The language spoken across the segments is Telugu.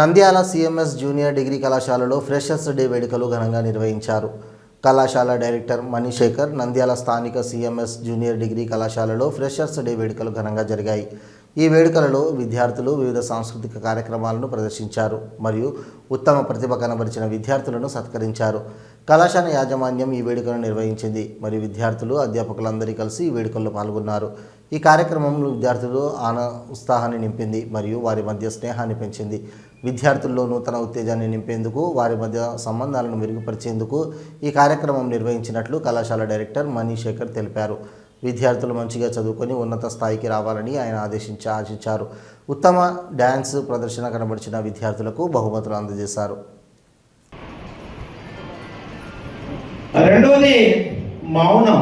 నంద్యాల సిఎంఎస్ జూనియర్ డిగ్రీ కళాశాలలో ఫ్రెషర్స్ డే వేడుకలు ఘనంగా నిర్వహించారు. కళాశాల డైరెక్టర్ మణిశేఖర్ నంద్యాల స్థానిక సిఎంఎస్ జూనియర్ డిగ్రీ కళాశాలలో ఫ్రెషర్స్ డే వేడుకలు ఘనంగా జరిగాయి. ఈ వేడుకలలో విద్యార్థులు వివిధ సాంస్కృతిక కార్యక్రమాలను ప్రదర్శించారు మరియు ఉత్తమ ప్రతిభ కనబరిచిన విద్యార్థులను సత్కరించారు. కళాశాల యాజమాన్యం ఈ వేడుకను నిర్వహించింది మరియు విద్యార్థులు అధ్యాపకులందరూ కలిసి ఈ వేడుకల్లో పాల్గొన్నారు. ఈ కార్యక్రమంలో విద్యార్థులు ఆన ఉత్సాహాన్ని నింపింది మరియు వారి మధ్య స్నేహాన్ని పెంచింది. విద్యార్థుల్లో నూతన ఉత్తేజాన్ని నింపేందుకు వారి మధ్య సంబంధాలను మెరుగుపరిచేందుకు ఈ కార్యక్రమం నిర్వహించినట్లు కళాశాల డైరెక్టర్ మనీశేఖర్ తెలిపారు. విద్యార్థులు మంచిగా చదువుకొని ఉన్నత స్థాయికి రావాలని ఆయన ఆదేశించి ఆశించారు. ఉత్తమ డ్యాన్స్ ప్రదర్శన కనబరిచిన విద్యార్థులకు బహుమతులు అందజేశారు. రెండవది మౌనం.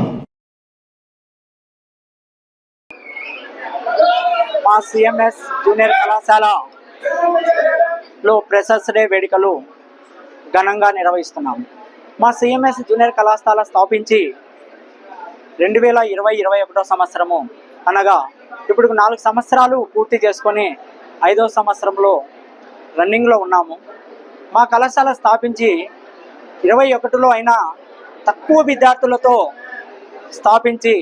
మా సిఎంఎస్ జూనియర్ కళాశాలలో ప్రెసర్స్ డే వేడుకలు ఘనంగా నిర్వహిస్తున్నాము. మా సిఎంఎస్ జూనియర్ కళాశాల స్థాపించి రెండు వేల ఇరవై ఇరవై ఒకటో సంవత్సరము. అనగా ఇప్పుడు నాలుగు సంవత్సరాలు పూర్తి చేసుకొని ఐదో సంవత్సరంలో రన్నింగ్లో ఉన్నాము. మా కళాశాల స్థాపించి ఇరవై ఒకటిలో అయినా తక్కువ విద్యార్థులతో స్థాపించి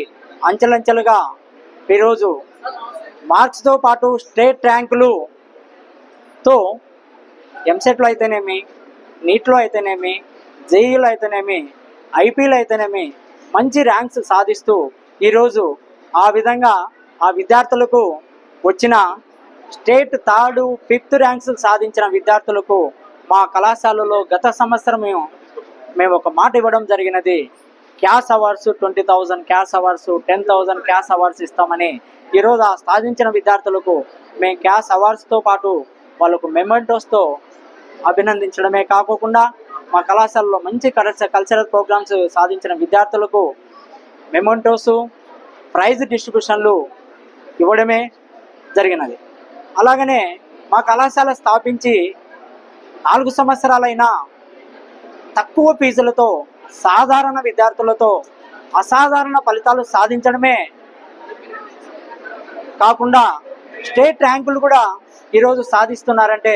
అంచెలంచెలుగా ఈరోజు మార్క్స్తో పాటు స్టేట్ ర్యాంకులుతో ఎంసెట్లో అయితేనేమి నీట్లో అయితేనేమి జేఈలో అయితేనేమి ఐపీలో అయితేనేమి మంచి ర్యాంక్స్ సాధిస్తూ ఈరోజు ఆ విధంగా ఆ విద్యార్థులకు వచ్చిన స్టేట్ థర్డ్ ఫిఫ్త్ ర్యాంక్స్ సాధించిన విద్యార్థులకు మా కళాశాలలో గత సంవత్సరం మేము ఒక మాట ఇవ్వడం జరిగినది. Cash awards twenty thousand cash awards ten thousand cash awards ఇస్తామని ఈరోజు ఆ సాధించిన విద్యార్థులకు మేము క్యాష్ అవార్డ్స్తో పాటు వాళ్ళకు మెమెంటోస్తో అభినందించడమే కాకోకుండా మా కళాశాలలో మంచి కల్చరల్ ప్రోగ్రామ్స్ సాధించిన విద్యార్థులకు మెమోంటోస్ ప్రైజ్ డిస్ట్రిబ్యూషన్లు ఇవ్వడమే జరిగినది. అలాగనే మా కళాశాల స్థాపించి నాలుగు సంవత్సరాలైనా తక్కువ ఫీజులతో సాధారణ విద్యార్థులతో అసాధారణ ఫలితాలు సాధించడమే కాకుండా స్టేట్ ర్యాంకులు కూడా ఈరోజు సాధిస్తున్నారంటే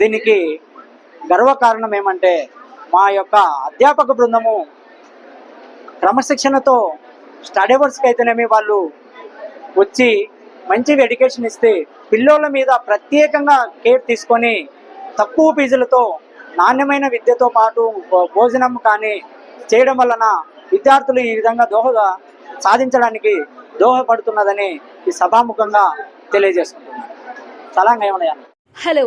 దీనికి గర్వకారణం ఏమంటే మా యొక్క అధ్యాపక బృందము క్రమశిక్షణతో స్టడీ అవర్స్కి అయితేనేమి వాళ్ళు వచ్చి మంచి ఎడ్యుకేషన్ ఇస్తే పిల్లోళ్ళ మీద ప్రత్యేకంగా కేర్ తీసుకొని తక్కువ ఫీజులతో నాణ్యమైన విద్యతో పాటు భో- భోజనం కానీ చేయడం వలన విద్యార్థులు ఈ విధంగా దోహద సాధించడానికి దోహపడుతున్నదని ఈ సభాముఖంగా తెలియజేసుకుంటున్నాను. సలాంగా ఏమన్నా హలో.